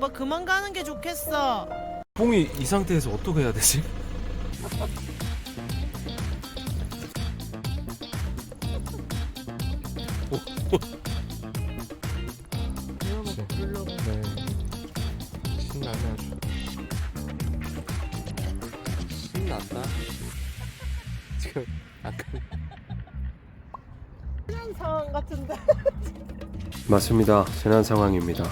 오빠 그만 가는 게 좋겠어. 뽕이 이 상태에서 어떻게 해야 되지? 내가 막 부르려고. 네. 신나네 아주. 신난다. 지금 약간 상황 같은데. 맞습니다. 재난 상황입니다.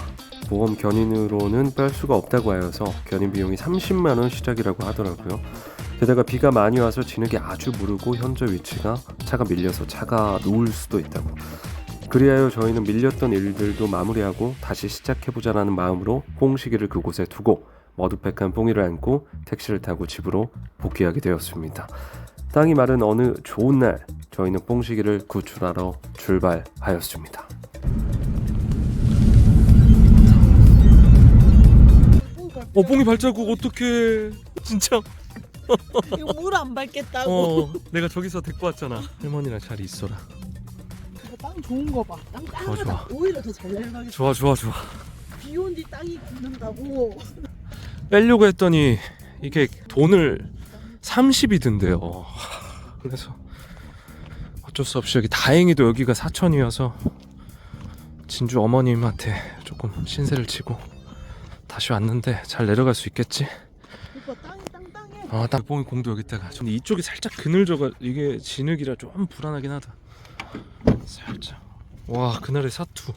보험 견인으로는 뺄 수가 없다고 하여서 견인 비용이 30만 원 시작이라고 하더라고요. 게다가 비가 많이 와서 진흙이 아주 무르고 현저 위치가 차가 밀려서 차가 누울 수도 있다고. 그리하여 저희는 밀렸던 일들도 마무리하고 다시 시작해보자라는 마음으로 뽕시계를 그곳에 두고 머드팩한 뽕이를 안고 택시를 타고 집으로 복귀하게 되었습니다. 땅이 마른 어느 좋은 날 저희는 뽕시계를 구출하러 출발하였습니다. 어 뽕이 발자국 어떡해 진짜 이거 물 안 밟겠다고. 어 내가 저기서 데리고 왔잖아 할머니랑 잘 있어라 이거 땅 좋은 거 봐. 땅 좋아, 땅하다. 좋아. 오히려 더잘 내려가겠다. 좋아 좋아 좋아 비온 뒤 땅이 굳는다고. 빼려고 했더니 이게 돈을 30이 든대요 그래서 어쩔 수 없이 여기 다행히도 여기가 사천이어서 진주 어머님한테 조금 신세를 지고 다시 왔는데 잘 내려갈 수 있겠지? 오빠 땅이 땅땅해. 아, 딱 뽕이 공도 여기 있다가 근데 이쪽이 살짝 그늘져가 이게 진흙이라 좀 불안하긴 하다. 살짝. 와 그날의 사투.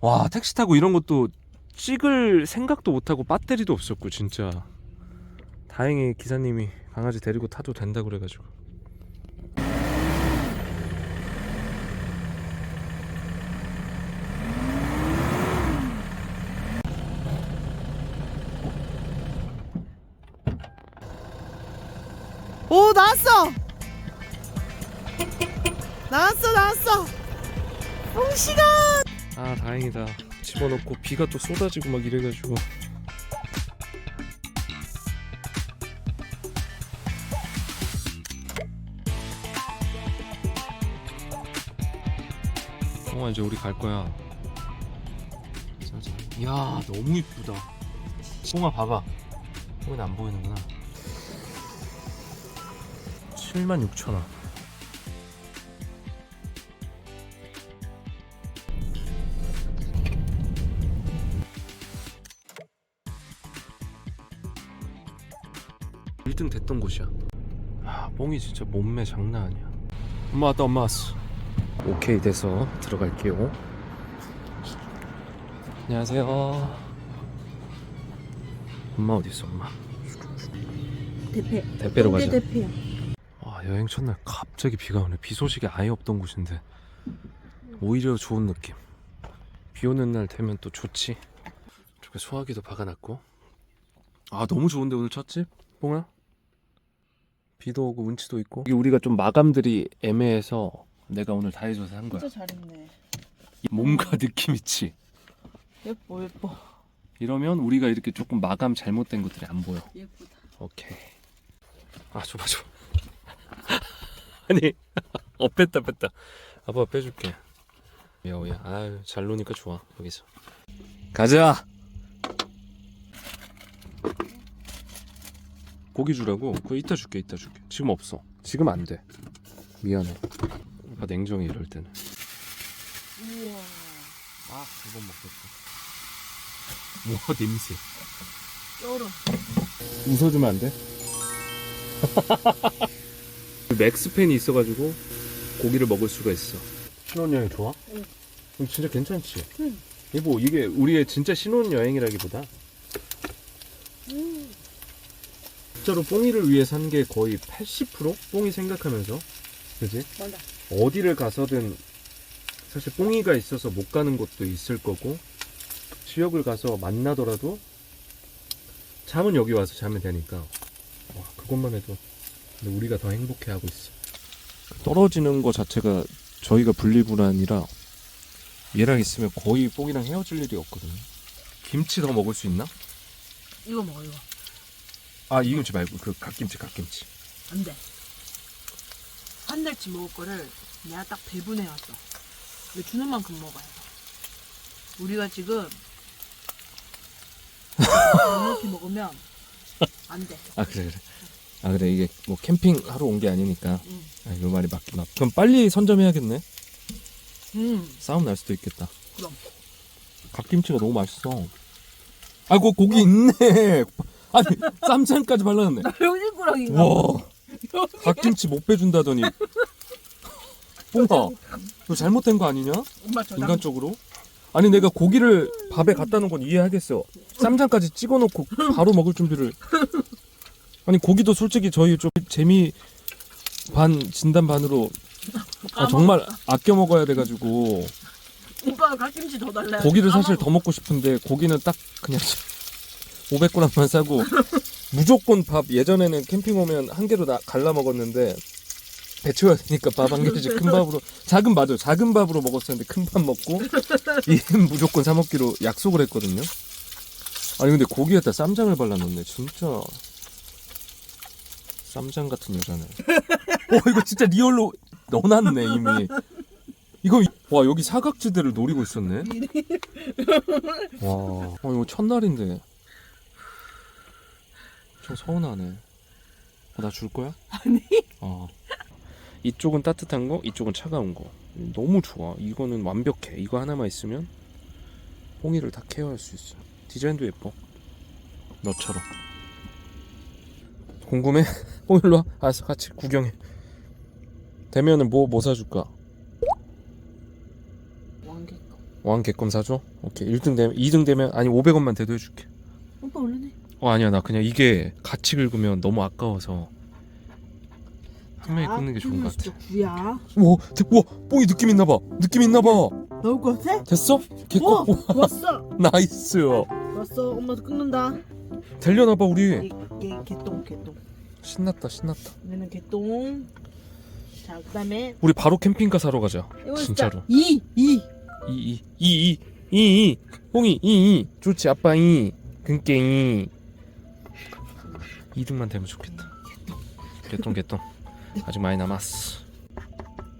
와 택시 타고 이런 것도 찍을 생각도 못 하고 배터리도 없었고 진짜. 다행히 기사님이 강아지 데리고 타도 된다 그래 가지고. 아 다행이다. 집어넣고 비가 또 쏟아지고 막 이래가지고. 어 이제 우리 갈 거야. 짜잔. 이야 너무 이쁘다. 뽕아 봐봐. 뽕은 안 보이는구나. 7만 6천 원. 일등 됐던 곳이야. 아, 뽕이 진짜 몸매 장난 아니야. 엄마 왔다, 엄마 왔어. 오케이 돼서 들어갈게요. 안녕하세요. 엄마 어디 있어, 엄마? 대패. 대패로 가자. 대패야. 와 여행 첫날 갑자기 비가 오네. 비 소식이 아예 없던 곳인데 오히려 좋은 느낌. 비 오는 날 되면 또 좋지. 저기 소화기도 박아놨고. 아 너무 좋은데 오늘 첫집? 뽕아? 비도 오고 운치도 있고. 이게 우리가 좀 마감들이 애매해서 내가 오늘 다 해줘서 한 거야. 진짜 잘했네. 뭔가 느낌 있지. 예뻐 예뻐. 이러면 우리가 이렇게 조금 마감 잘못된 것들이 안 보여. 예쁘다. 오케이. 아 줘봐 줘. 아니 어 뺐다 뺐다. 아빠 빼줄게. 야오야 아유 잘 노니까 좋아 여기서. 가자. 고기 주라고. 그거 이따 줄게 이따 줄게. 지금 없어. 지금 안 돼. 미안해. 오빠 냉정해 이럴 때는. 우와. 아 두번 먹겠어. 뭐 냄새. 쩔어. 웃어주면 안 돼? 맥스팬이 있어가지고 고기를 먹을 수가 있어. 신혼여행 좋아? 응. 그럼 진짜 괜찮지? 응. 이거 이게 우리의 진짜 신혼여행이라기보다 음. 진짜로 뽕이를 위해 산 게 거의 80% 뽕이 생각하면서 그지? 맞아. 어디를 가서든 사실 뽕이가 있어서 못 가는 곳도 있을 거고 지역을 가서 만나더라도 잠은 여기 와서 자면 되니까 와 그것만 해도 근데 우리가 더 행복해하고 있어 떨어지는 거 자체가 저희가 분리불안이라 얘랑 있으면 거의 뽕이랑 헤어질 일이 없거든요 김치 더 먹을 수 있나? 이거 먹어 이거. 아이 김치 말고 그 갓김치 갓김치 안 돼. 한 달치 먹을 거를 내가 딱 배분해 왔어. 근데 주는 만큼 먹어야 돼. 우리가 지금 이렇게 먹으면 안 돼. 아 그래 그래. 아 그래 이게 뭐 캠핑 하러 온 게 아니니까. 응. 아, 요 말이 맞긴 맞. 그럼 빨리 선점해야겠네. 음. 싸움 날 수도 있겠다. 그럼. 갓김치가 너무 맛있어. 아이고 고기 있네. 아니 쌈장까지 발라놨네. 나 요지꾸랑인가? 와 갓김치 못 빼준다더니. 뽕아, 너 잘못된 거 아니냐? 엄마 저장. 인간적으로? 아니 내가 고기를 밥에 갖다 놓은 건 이해하겠어. 쌈장까지 찍어놓고 바로 먹을 준비를. 아니 고기도 솔직히 저희 좀 재미 반 진단 반으로 아, 정말 아껴 먹어야 돼가지고 오빠가 갓김치 더 달래. 고기를 사실 더 먹고 싶은데 고기는 딱 그냥 500g만 사고 무조건 밥 예전에는 캠핑 오면 한 개로 다 갈라 먹었는데 배 채워야 되니까 밥 한 개씩 큰 밥으로 작은 맞아 작은 밥으로 먹었었는데 큰 밥 먹고 이는 무조건 사 먹기로 약속을 했거든요. 아니 근데 고기에다 쌈장을 발라놓네 진짜 쌈장 같은 여자네. 어 이거 진짜 리얼로 넣어놨네 이미. 이거 와 여기 사각지대를 노리고 있었네. 와, 어, 이거 첫날인데. 좀 서운하네. 나줄 거야? 아니. 어. 이쪽은 따뜻한 거, 이쪽은 차가운 거. 너무 좋아. 이거는 완벽해. 이거 하나만 있으면 홍이를 다 케어할 수 있어. 디자인도 예뻐. 너처럼. 궁금해? 홍 일로 와. 알았어, 같이 구경해. 되면은 뭐, 뭐 사줄까? 왕개. 왕 개껌 사줘? 오케이 1등 되면 2등 되면 아니 500원만 대도 해줄게 오빠 얼른 어 아니야 나 그냥 이게 같이 긁으면 너무 아까워서 한 명이 끊는 게 좋은 것 같아 구야. 우와 대, 우와 뽕이 느낌 있나 봐 느낌 있나 봐 나올 것 같아? 됐어? 어, 우와, 왔어. 나이스 왔어. 엄마도 끊는다. 되려나 봐 우리 이게 개똥 개똥. 신났다 신났다 얘는 개똥. 자, 그다음에 우리 바로 캠핑카 사러 가자 진짜로 이, 이. 2 2 2 2 2 뽕이 2 2 좋지 아빠 2 근깨 2 2등만 되면 좋겠다 개똥 개똥 아직 많이 남았어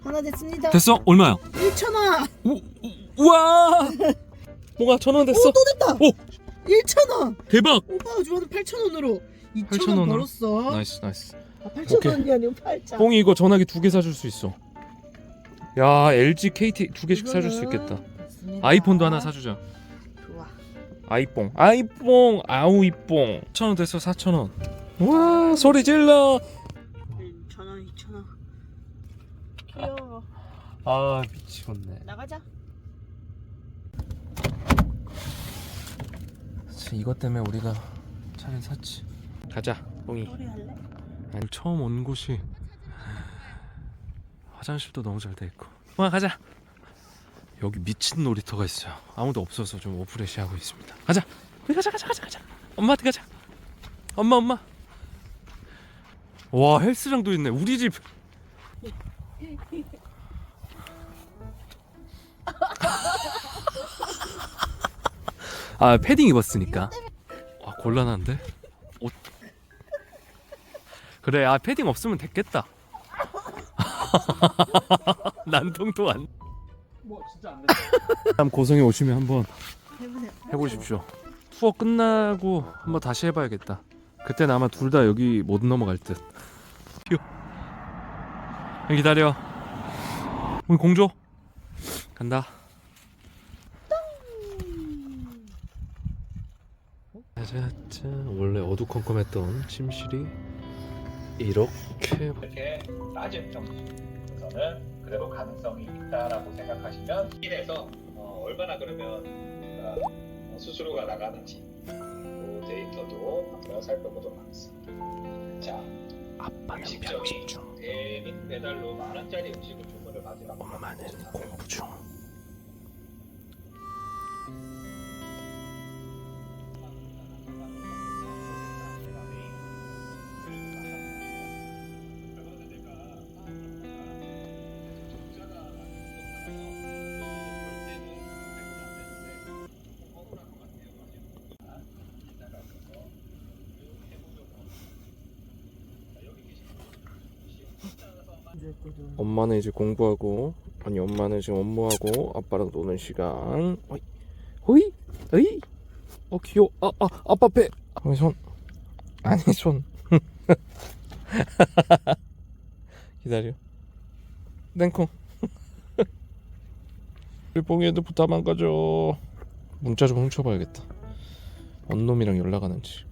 하나 됐습니다. 됐어? 얼마야? 1,000원. 우, 우, 우와! 뭐가 천 원 됐어? 오, 또 됐다. 오! 1,000원. 대박! 오빠가 좋아하는 8,000원으로 2,000원 8,000원 으로? 벌었어. 나이스 나이스. 아, 8,000원이 아니고 8,000원. 뽕이 이거 전화기 두 개 사줄 수 있어. 야 LG KT 두 개씩 사줄 수 있겠다. 아이폰도 하나 사주자. 좋아. 아이뽕 아이뽕 아우 이뽕. 천 원 됐어 4천 원. 와 소리 질러. 1,000원, 2,000원. 귀여워. 아 미치겠네. 나가자. 이것 때문에 우리가 차를 샀지. 가자 뽕이. 소리 할래? 아니 처음 온 곳이 화장실도 너무 잘 돼 있고 와 가자 여기 미친 놀이터가 있어요 아무도 없어서 좀 오프레시 하고 있습니다 가자 우리 가자 가자 가자 가자 엄마한테 가자 엄마 엄마 와 헬스장도 있네. 우리 집. 아 패딩 입었으니까. 와 곤란한데? 옷. 그래 아 패딩 없으면 됐겠다. 난통도 안. 뭐 진짜 안 돼. 다음 고성에 오시면 한번 해보세요. 해보십시오. 투어 끝나고 한번 다시 해봐야겠다. 그때는 아마 둘 다 여기 못 넘어갈 듯 기 기다려. 우리 공조. 간다. 짜자짜 원래 어두컴컴했던 침실이 이렇게 이렇게 낮은 점수에서는 그래도 가능성이 있다라고 생각하시면 이에서 어, 얼마나 그러면 우리가 어, 수수료가 나가는지 그 데이터도 한번 살펴보도록 하겠습니다. 자, 아빠는 편집 중 대민 배달로 만 원짜리 음식을 주문을 받으라고 엄마는 공부 중 엄마는 이제 공부하고 아니 엄마는 지금 업무하고 아빠랑 노는 시간. 어이 호이 어이. 어 귀여워. 아아 아빠 빼 아니 손. 아니 손. 기다려. 땡콩. 우리 뽕이한테 부탁 안 가져 문자 좀 훔쳐봐야겠다. 언 놈이랑 연락하는지?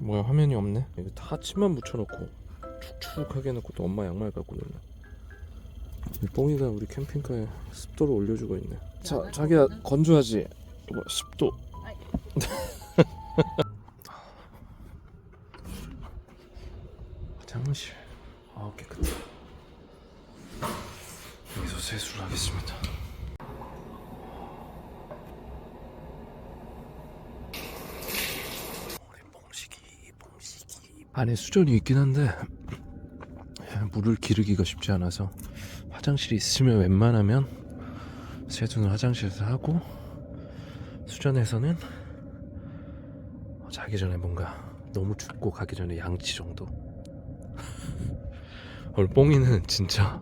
뭐야 화면이 없네. 이거 다 침만 묻혀놓고 축축하게 해놓고 또 엄마 양말 갖고 놀네 이 뽕이가 우리 캠핑카에 습도를 올려주고 있네. 자 자기야 건조하지? 이거 습도. 화장실. 아 깨끗해 여기서 세수를 하겠습니다. 우리 뽕식이 뽕식이. 안에 수전이 있긴 한데 물을 기르기가 쉽지 않아서 화장실이 있으면 웬만하면 세수는 화장실에서 하고 수전에서는 자기 전에 뭔가 너무 춥고 가기 전에 양치 정도. 오늘 뽕이는 진짜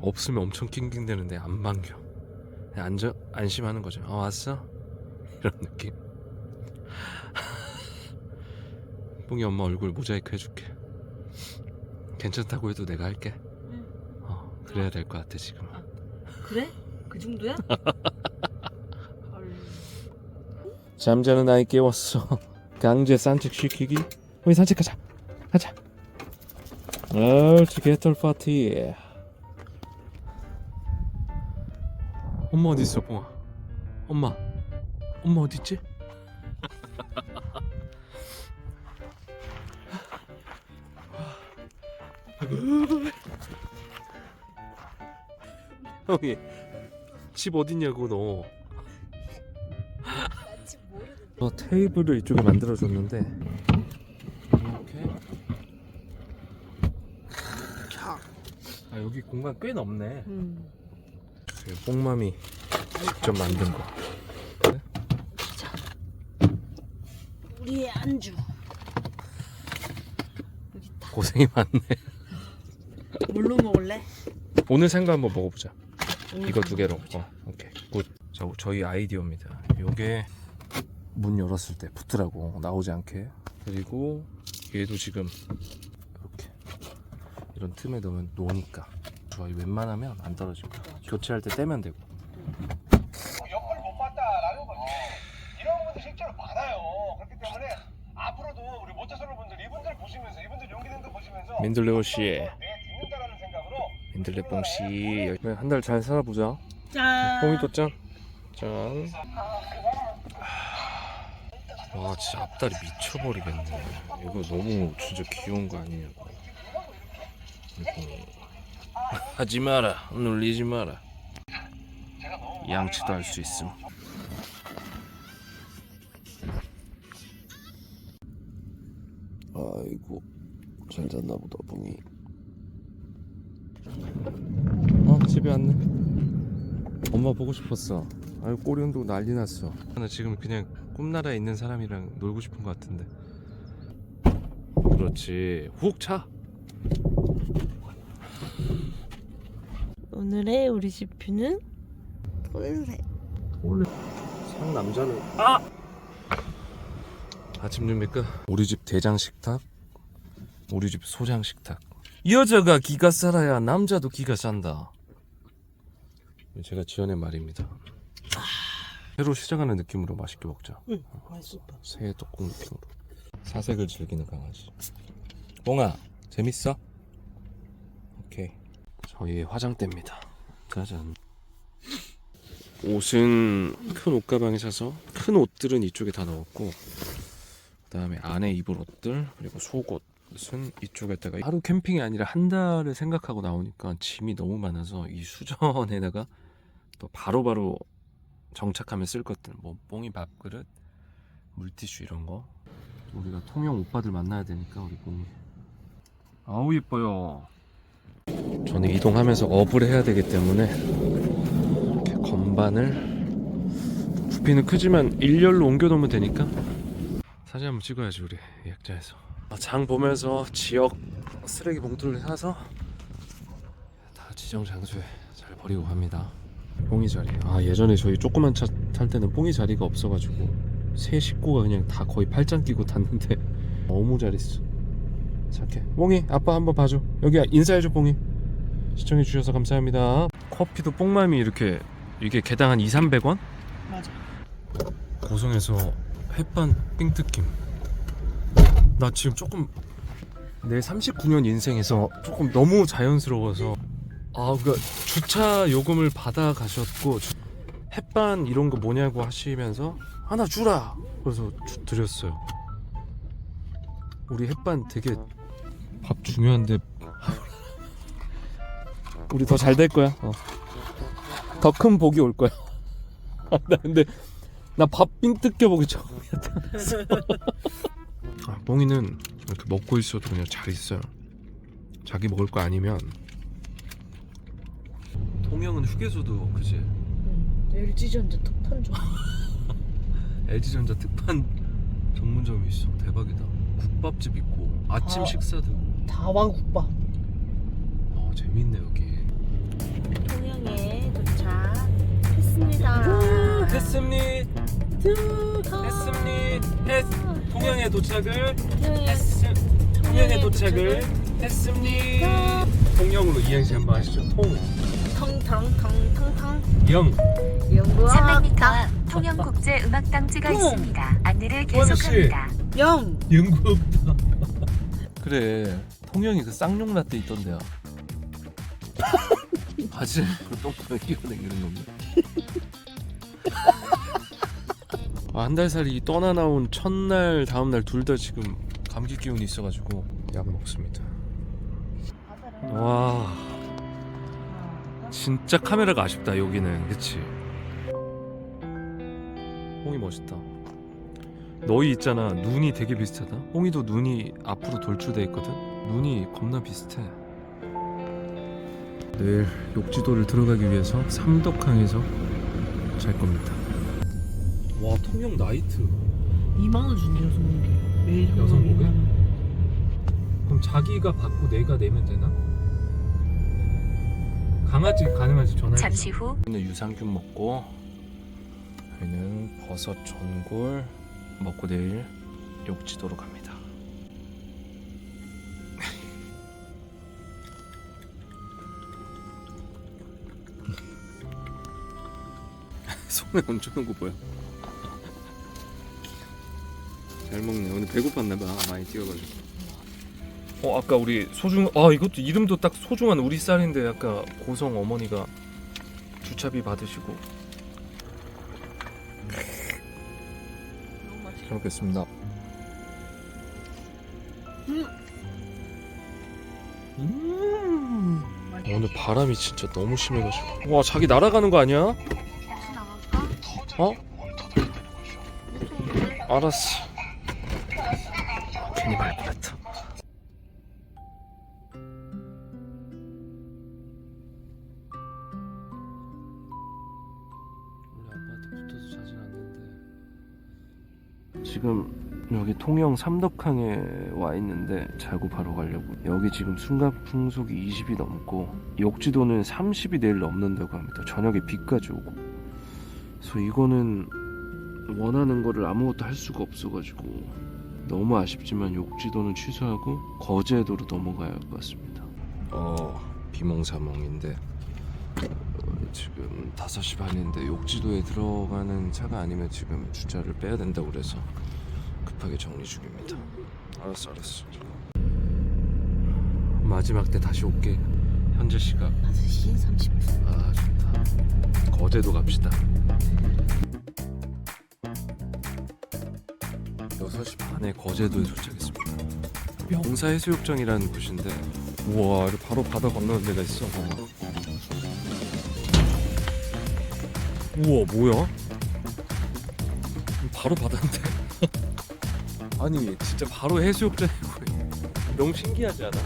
없으면 엄청 낑낑대는데 안 반겨. 안저, 안심하는 거죠. 아 왔어? 이런 느낌. 뽕이 엄마 얼굴 모자이크 해줄게 괜찮다고 해도 내가 할게. 응. 어, 그래야 될 것 같아 지금 그래? 그 정도야? 헐. 잠자는 아이 깨웠어. 강제 산책 시키기. 우리 산책 가자. 가자. 옳지 개털 파티. 엄마 어디 있어 뽕아? 엄마. 엄마 어디 있지 형이 집 어딨냐고 너. 어, 테이블을 이쪽에 만들어 줬는데. 이렇게? 아 여기 공간 꽤 넓네. 음. 뽕맘이 직접 만든 거. 우리의 안주. 고생이 많네 뭘로 먹을래? 오늘 생거 한번 먹어보자. 이거 좀두 개로. 어, 오케이. 굿. 저, 저희 아이디어입니다. 요게 문 열었을 때 붙으라고 나오지 않게. 그리고 얘도 지금 이렇게 이런 틈에 넣으면 노니까. 좋아요. 웬만하면 안 떨어집니다. 교체할 때 떼면 되고. 여건을 못 봤다라는 거죠. 이런 분들 실제로 많아요. 그렇기 때문에 앞으로도 우리 모태솔로 분들 이분들 보시면서 이분들 용기 낸거 보시면서 민들레오 씨내가 듣는다라는 생각으로 민들레 뽕씨 한달 잘 살아보자 짠. 뽕이도 짠. 짠. 와 진짜 앞다리 미쳐버리겠네. 이거 너무 진짜 귀여운 거 아니냐고. 뽕이. 하지 마라. 놀리지 마라. 양치도 할 수 있음. 아이고 잘 잤나 보다 뽕이 어 집에 왔네. 엄마 보고 싶었어. 아유 꼬리 흔들고 난리 났어. 나 지금 그냥 꿈나라에 있는 사람이랑 놀고 싶은 것 같은데. 그렇지. 훅 차. 오늘의 우리 집 뷰는 푸른색. 상남자는 아 아침 준비까 우리 집 대장 식탁 우리 집 소장 식탁 여자가 기가 살아야 남자도 기가 산다 제가 지어낸 말입니다. 새로 시작하는 느낌으로 맛있게 먹자. 응, 맛있어. 새해 떡국 느낌으로. 사색을 즐기는 강아지. 뽕아 재밌어? 오케이. 저희의 화장대입니다. 짜잔. 옷은 큰 옷가방에 사서 큰 옷들은 이쪽에 다 넣었고 그 다음에 안에 입을 옷들 그리고 속옷은 이쪽에다가 하루 캠핑이 아니라 한 달을 생각하고 나오니까 짐이 너무 많아서 이 수전에다가 또 바로 바로 정착하면 쓸 것들 뭐 뽕이 밥그릇 물티슈 이런 거. 우리가 통영 오빠들 만나야 되니까 우리 뽕이. 아우 예뻐요. 저는 이동하면서 업을 해야 되기 때문에 이렇게 건반을 부피는 크지만 일렬로 옮겨 놓으면 되니까. 사진 한번 찍어야지 우리 예약자에서. 아, 장 보면서 지역 쓰레기 봉투를 사서 다 지정 장소에 잘 버리고 갑니다 뽕이 자리. 아 예전에 저희 조그만 차 탈 때는 뽕이 자리가 없어가지고 세 식구가 그냥 다 거의 팔짱 끼고 탔는데 너무 잘했어. 착해. 뽕이 아빠 한번 봐줘. 여기 인사해줘 뽕이. 시청해 주셔서 감사합니다. 커피도 뽕맘이 이렇게 이게 개당 한 2, 300원? 맞아. 고성에서 햇반 삥뜯김. 나 지금 조금 내 39년 인생에서 조금 너무 자연스러워서 아 그러니까 주차 요금을 받아 가셨고 주- 햇반 이런 거 뭐냐고 하시면서 하나 주라 그래서 주, 드렸어요. 우리 햇반 되게 밥 중요한데 우리 더 잘 될 거야. 어. 더 큰 복이 올 거야. 나 근데 나 밥빙 뜯겨 보기 처음이야 아, 뽕이는 이렇게 먹고 있어도 그냥 잘 있어요 자기 먹을 거 아니면 통영은 휴게소도 그지 LG전자 특판 좀. LG전자 특판 전문점이 있어. 대박이다. 국밥집 있고 아침 아. 식사도 다와국밥. 어 재밌네 여기. 통영에 도착했습니다. 했습니다. 했습니다. 했 통영에 도착을 했 통영에 도착을 했습니다. 통영으로 이행시 한번 하시죠. 텅 텅텅텅텅 통영 연구하다 300m 앞 통영국제 음악단지가 어머. 있습니다. 안내를 호원 씨. 계속합니다. 영. 연구 그래 통영이 그 쌍용 라떼 있던데요 바지를 똥구멍 끼워내기는 겁니다 아, 한달 살이 떠나 나온 첫날 다음날 둘 다 지금 감기 기운이 있어가지고 약 먹습니다 와 진짜 카메라가 아쉽다 여기는 그치 홍이 멋있다 너희 있잖아 눈이 되게 비슷하다 홍이도 눈이 앞으로 돌출돼 있거든 눈이 겁나 비슷해 내일 욕지도를 들어가기 위해서 삼덕항에서 잘 겁니다 와 통영 나이트 2만 원 준대 여섯 목에. 매일? 2만 원. 그럼 자기가 받고 내가 내면 되나? 강아지 가능한지 전화해 잠시 후 저희는 유산균 먹고 저희는 버섯 전골 먹고 내일 욕지도로 갑니다. 손에 얹혀놓은 거 보여? 잘 먹네. 오늘 배고팠나 봐. 많이 뛰어가지고. 어 아까 우리 소중 아 이것도 이름도 딱 소중한 우리 쌀인데 아까 고성 어머니가 주차비 받으시고 잘 먹겠습니다. 음. 오늘 바람이 진짜 너무 심해가지고 와 자기 날아가는 거 아니야? 어? 알았어. 통영 삼덕항에 와 있는데 자고 바로 가려고. 여기 지금 순간 풍속이 20이 넘고 욕지도는 30이 내일 넘는다고 합니다. 저녁에 비까지 오고. 그래서 이거는 원하는 거를 아무것도 할 수가 없어가지고 너무 아쉽지만 욕지도는 취소하고 거제도로 넘어가야 할 것 같습니다. 어 비몽사몽인데 어, 지금 5시 반인데 욕지도에 들어가는 차가 아니면 지금 주차를 빼야 된다고 그래서 급하게 정리 중입니다. 알았어 알았어. 마지막 때 다시 올게. 현재 시각 5시 30분. 아 좋다. 거제도 갑시다. 6시 반에 거제도에 도착했습니다. 명사 해수욕장이라는 곳인데 우와 이렇게 바로 바다 건너는 데가 있어. 우와 뭐야? 바로 바다인데. 아니 진짜 바로 해수욕장이고 너무 신기하지 않아?